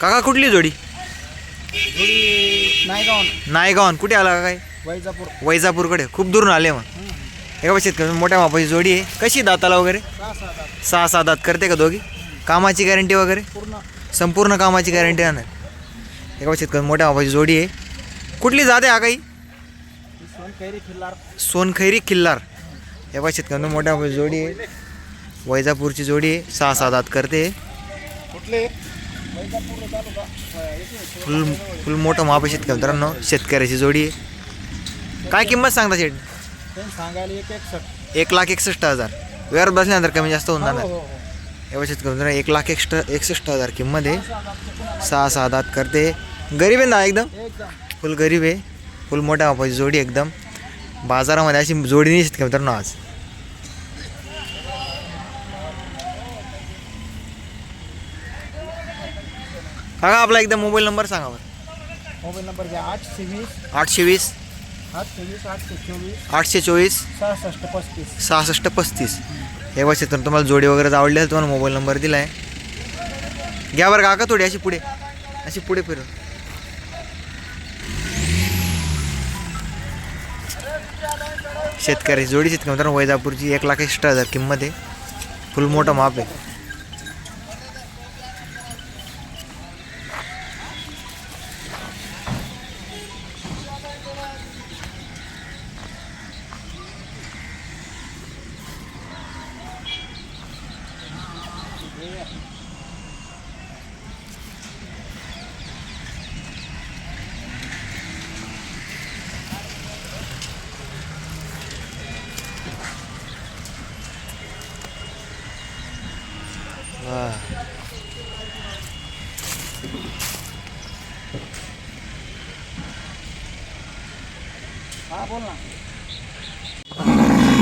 काका कुठली जोडी? थोडी नायगावन कुठे आला का काय वैजापूर. वैजापूरकडे. खूप दुरून आले मग. एका शेतकरी मोठ्या मापाची जोडी आहे. कशी दाताला वगैरे? सहा सहा तास सहा सहा दात करते का दोघी? कामाची गॅरंटी वगैरे? पूर्ण. संपूर्ण कामाची गॅरंटी ना एका शेतकरी मोठ्या मापाची जोडी आहे. कुठली जात आहे हा काही? सोन कैरी खिल्लार. सोनखैरी किल्लार या बघ शेतकरी मोठ्या मापाची जोडी आहे. वैजापूरची जोडी आहे. सहा सहा दात करते. कुठले? फुल फुल मोठं माप आहे शेतकरी मित्रांनो. शेतकऱ्याची जोडी आहे. काय किंमत सांगता शेट सांगायला एक लाख एकसष्ट हजार. वेळ बसल्यानंतर कमी जास्त होऊन हो जाणार. हो. हो एवढं शेतकरी मित्रांनो एक लाख एकष्ट एकसष्ट हजार किंमत आहे. सहा सहा दात करते. गरीब आहे ना एकदम? एकदम. फुल गरीब आहे. फुल मोठ्या मापाची जोडी एकदम. बाजारामध्ये अशी जोडी नाही शेतकरी मित्रांनो आज. काका आपला एकदा मोबाईल नंबर सांगा बरं. मोबाईल नंबर घ्या आठशे वीस आठशे वीस आठशे वीस आठशे चोवीस. आठशे चोवीस सहासष्ट पस्तीस. सहासष्ट पस्तीस. हे वर्ष तर तुम्हाला जोडी वगैरे आवडली असेल तुम्हाला मोबाईल नंबर दिला आहे घ्या बरं काका थोडी अशी पुढे. अशी पुढे फिरून. शेतकरी जोडी शेतकरी मित्रांनो वैजापूरची एक लाख एक्स्ट्रा हजार किंमत आहे. फुल मोठं माप आहे.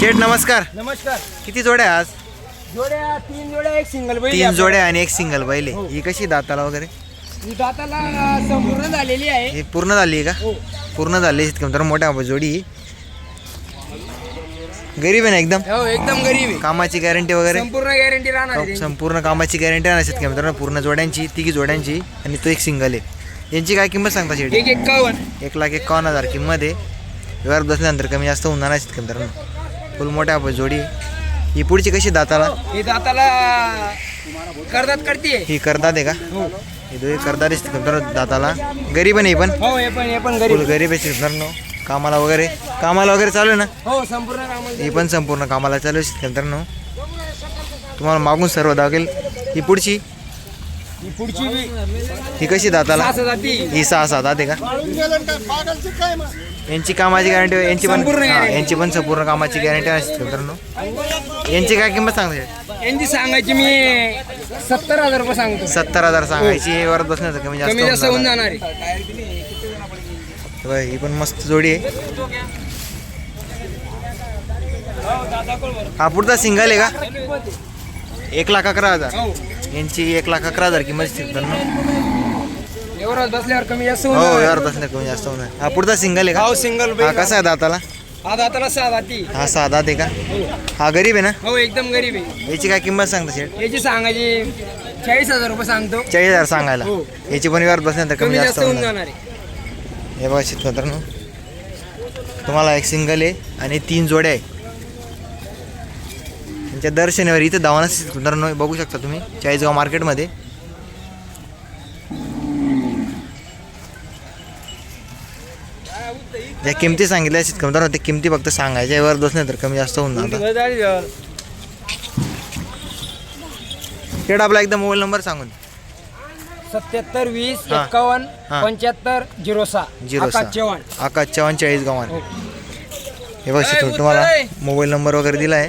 शेठ नमस्कार. नमस्कार. किती जोड्या आज? जोड्या तीन जोड्या एक सिंगल बैल तीन आहे जोड्या आणि एक सिंगल बैल हो. आहे. ही. कशी दाताला वगैरे? आपल्याला. ही दाताला संपूर्ण झालेली आहे. ही पूर्ण झाली आहे का? हो. पूर्ण झाली शेतकरी मित्रांनो मोठ्या जोडी गरीब आहे ना एकदम? हो एकदम गरीब आहे. कामाची गॅरंटी वगैरे? संपूर्ण गॅरंटी राहणार आहे त्यांची. संपूर्ण कामाची गॅरंटी आहे ना शेतकरी मित्रांनो. पूर्ण जोड्यांची तिघी जोड्यांची आणि तो एक सिंगल आहे. यांची काय किंमत सांगता शेट एक एक्कावन्न एक लाख एकावन्न हजार किंमत आहे. व्यवहार बसल्यानंतर कमी जास्त होणार नाही शेतकरी मित्रांनो. फुल मोठ्या जोडी आहे. ही पुढची कशी दाताला? हे दाताला करतात करते ही करतात आहे का? हो. ही मित्रांनो दाताला. गरीब आहे पण? हो हे पण हे गरीब. गरीब आहे मित्रांनो. कामाला वगैरे कामाला वगैरे चालू आहे ना? हो संपूर्ण कामाला ही पण संपूर्ण कामाला चालू आहे मित्रांनो. तुम्हाला मागून सर्व दाखवेल. ही पुढची? ही पुढची बी ही कशी दाताला? सहा जाती ही सहा सात आहे का? यांची कामाची गॅरंटी यांची पण संपूर्ण हा, guarantee. यांची पण संपूर्ण कामाची गॅरंटी शेतकरी मित्रांनो. यांची काय किंमत सांगते? यांची सांगायची मी सत्तर हजार रुपये सांगतो. सत्तर हजार सांगायची वरत बसण्याचं कमी कमी जास्त होऊन होऊन जाणार. आहे. जाणार. ही पण मस्त जोडी आहे. हा पुढचा सिंगल आहे का? एक लाख अकरा हजार. हो. यांची एक लाख अकरा हजार किंमत बसल्यावर कमी जास्त हो जाणार. यावर बसण्या कमी जास्त होणार हा पुढचा सिंगल आहे हो का सिंगल हा कसा आहे दाताला? हा दाताला सहा जाती हा साधा आहे का? हा गरीब आहे ना? हो एकदम गरीब आहे. याची काय किंमत सांगता शेठ? याची सांगायची चाळीस हजार रुपये सांगतो. चाळीस हजार सांगायला. हो. याची पण व्यवहार बसल्यानंतर कमी जास्त होऊन जाणार. आहे. हे बघा शेतकऱ्यांनो तुम्हाला एक सिंगल आहे आणि तीन जोड्या आहे. त्यांच्या दर शनिवारी इथं दावाना शेतकऱ्यांनो बघू शकता तुम्ही चाळीसगाव मार्केटमध्ये ज्या किमती सांगितल्या शेतकऱ्यांनो त्या किमती फक्त सांगायच्या यावर बसल्या तर कमी जास्त होऊन जातात शेड आपला एकदा मोबाईल नंबर सांगून सत्याहत्तर वीस हा. एक्कावन्न हा. पंच्याहत्तर झिरो सहा झिरो आकाश सहा. चव्हाण आकाश चव्हाण चाळीस गावात हो. हे बघ शेतकरी तुम्हाला. मोबाईल नंबर वगैरे दिला आहे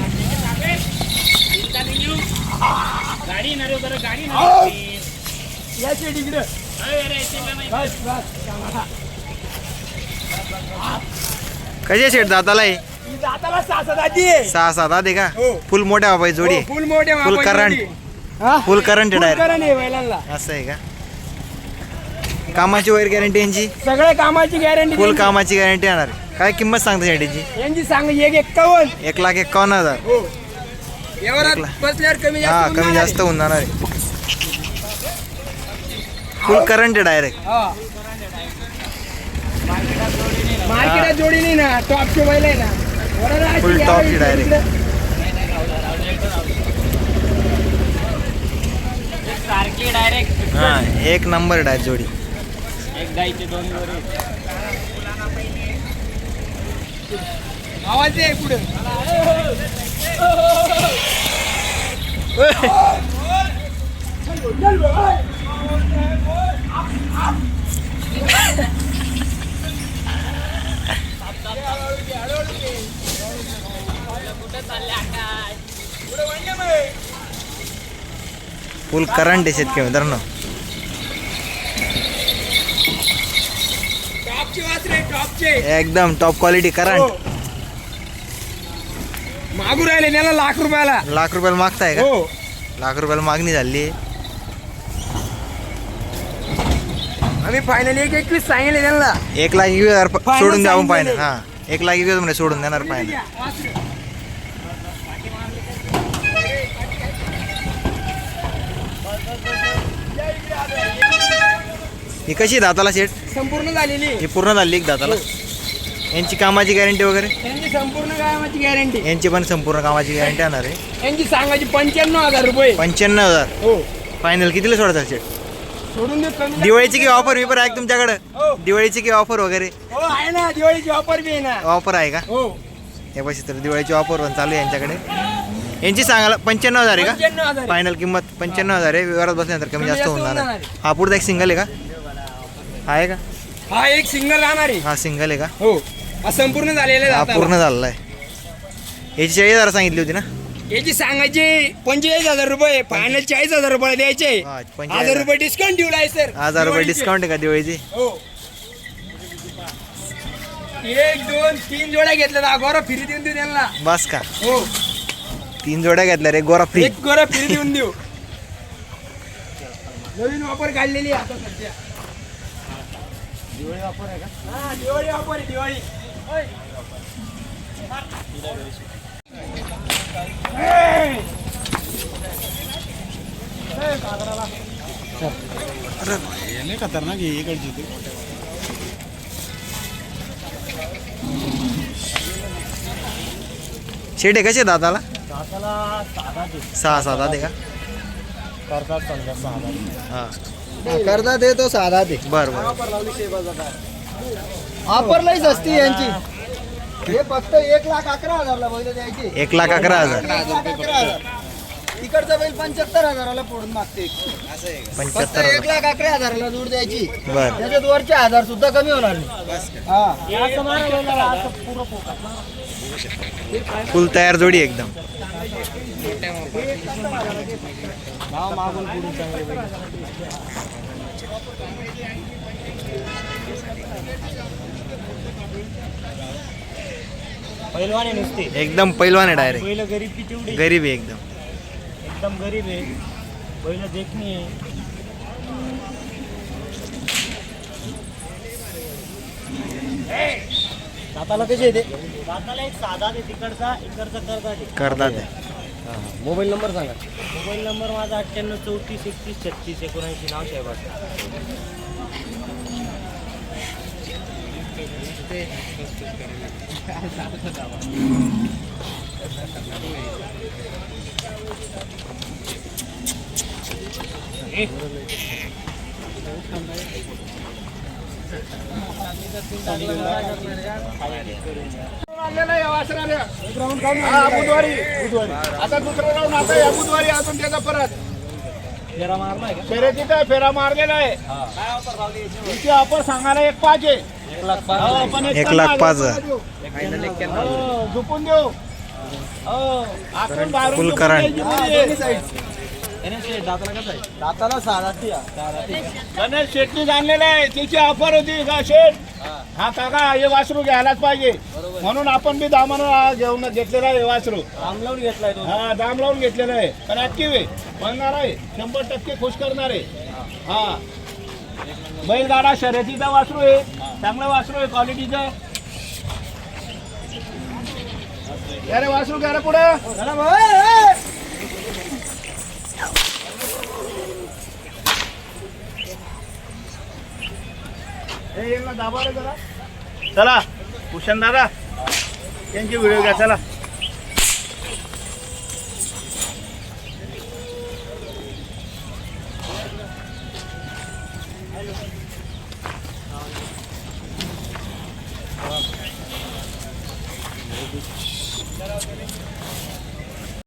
गाडी गाडी याचे कशी शेट दाताला आहे जाताला सहा सात आधी का? हो. फुल मोठ्या बाबा जोडी हो, फुल मोठे फुल करंट. हा? फुल करंट असं आहे का? कामाची वगैरे गॅरंटी यांची? सगळ्या कामाची गॅरंटी फुल कामाची गॅरंटी येणार काय किंमत सांगता शेटीची यांची? सांग एक एक्कावन्न एक लाख एकावन्न हजार. हो. हा जास्त कमी होणार जास्त आहे. होऊन जाणार आहे फुल करंट डायरेक्ट हा. मार्केटात जोडी नाही ना टॉपचे बैल आहे इकडे- direct. इकडे. सारखी डायरेक्ट हा एक नंबर डायरेक्ट जोडी एक गाईचे दोन आवाज आहे पुढे. फुल करंट आहे शेतकरी मित्रांनो. एकदम टॉप क्वालिटी. करंट मागू राहिले त्याला लाख रुपयाला. लाख रुपयाला मागताय का? हो. लाख रुपयाला मागणी झाली. आम्ही फायनल एक एकवीस सांगितले त्यांना. एक लाख एकवीस हजार प- Final सोडून द्या आपण पाहिजे. हा. एक लाख एकवीस म्हणजे सोडून देणार पाहिजे. ही कशी आहे दाताला शेट? संपूर्ण झालेली. ही पूर्ण झाली एक दाताला? यांची कामाची गॅरंटी वगैरे? त्यांची संपूर्ण कामाची गॅरंटी यांची पण संपूर्ण कामाची गॅरंटी येणार आहे. यांची सांगायची पंच्याण्णव हजार रुपये. पंच्याण्णव हजार? हो. फायनल कितीला सोडतात शेट सोडून कमी दिवाळीची की ऑफर विफर आहे का तुमच्याकडे? हो. दिवाळीची की ऑफर वगैरे? हो आहे ना. दिवाळीची ऑफर बी आहे ना. ऑफर आहे का? हो. हे पैसे तर दिवाळीची ऑफर पण चालू आहे यांच्याकडे. यांची सांगायला पंच्याण्णव हजार आहे का? हजार आहे. फायनल किंमत पंच्याण्णव हजार आहे. व्यवहारात बसल्यानंतर कमी कमी जास्त जाणार जाणार हा पुढचा एक सिंगल आहे का? आहे का? हा एक सिंगल राहणार आहे. हा सिंगल आहे का? हा. संपूर्ण झालेला आहे हा दाताला. पूर्ण झालेला आहे. याची चाळीस हजार सांगितली होती ना? याची सांगायची पंचेचाळीस हजार रुपये फायनल चाळीस हजार रुपये द्यायचे. हा, 45,000. हजार रुपये डिस्काउंट देऊ आहे सर हजार रुपये. डिस्काउंट आहे का दिवाळीची? हो. एक दोन तीन जोड्या घेतल्या ना गोरा फिरी देऊन देऊ त्यांना. बस का? हो. तीन जोड्या घेतल्या रे गोरा फ्री एक गोरा फिरी देऊन देऊ. नवीन वापर काढलेली आहे आता सध्या. दिवाळी वापर आहे का? हा दिवाळी वापर आहे दिवाळी. ओय. ए! खतरनाक आहे इकडची ती शेट आहे कसे दादाला? दाताला साधा दे। सहा सात आहे का करतात समजा सहा हा। करता दे तो साधा दे। बरं बरं। ऑफर लई सस्ती यांची. हे फक्त एक लाख अकरा हजारला बैल द्यायची. एक लाख अकरा हजार. एक लाख अकरा हजार. इकडचा बैल पंच्याहत्तर हजाराला फोडून मागते. फक्त पंच्याहत्तर एक हजार लाख अकरा हजाराला जोड द्यायची. बरं. त्याच्यात वरचे हजार सुद्धा कमी होणार नाही. हा. फुल तयार जोडी एकदम. पहिलवाने नुसते. एकदम पैलवान आहे डायरेक्ट पहिलं गरीब किती तेवढी गरीब आहे एकदम. एकदम गरीब आहे. पहिलं देखणी आहे. दाताला कसे येते दाताला एक साधा दे तिकडचा इकडचा करता दे. करतात ते. मोबाईल नंबर सांगा. मोबाईल नंबर माझा अठ्ठ्याण्णव चौतीस एकतीस छत्तीस एकोणऐंशी नाव साहेब हा, बुधवारी. आता दुसरा राऊंड आता या बुधवारी अजून त्याचा परत. फेरा का? शर्यतीचा फेरा मारलेला आहे. इथे आपण सांगायला एक पाच आहे एक लाख पाच हो, पण एक लाख पाच. हो, झोपून देऊ. हो, आपण बाहेरून Full झोपून current. द्यायची मुली आहे. दाताला गणेश शेटनीच आणलेलं आहे. त्याची ऑफर होती का शेट हा. काका हे वासरू घ्यायलाच पाहिजे. म्हणून आपण बी दामानं घेऊन घेतलेला आहे हे वासरू. आम लावून घेतलाय तो. हा दाम लावून घेतलेलं आहे. पण ऍक्टिव्ह आहे. बनणार आहे. शंभर टक्के खुश करणार आहे. हा. बैलगाडा शर्यतीचा वासरू आहे. चांगला वासरू आहे क्वालिटीचा अरे वासरू घ्या रे पुढे. हे यांना दाबा रे जरा. चला भूषण दादा त्यांची व्हिडिओ घ्या चला.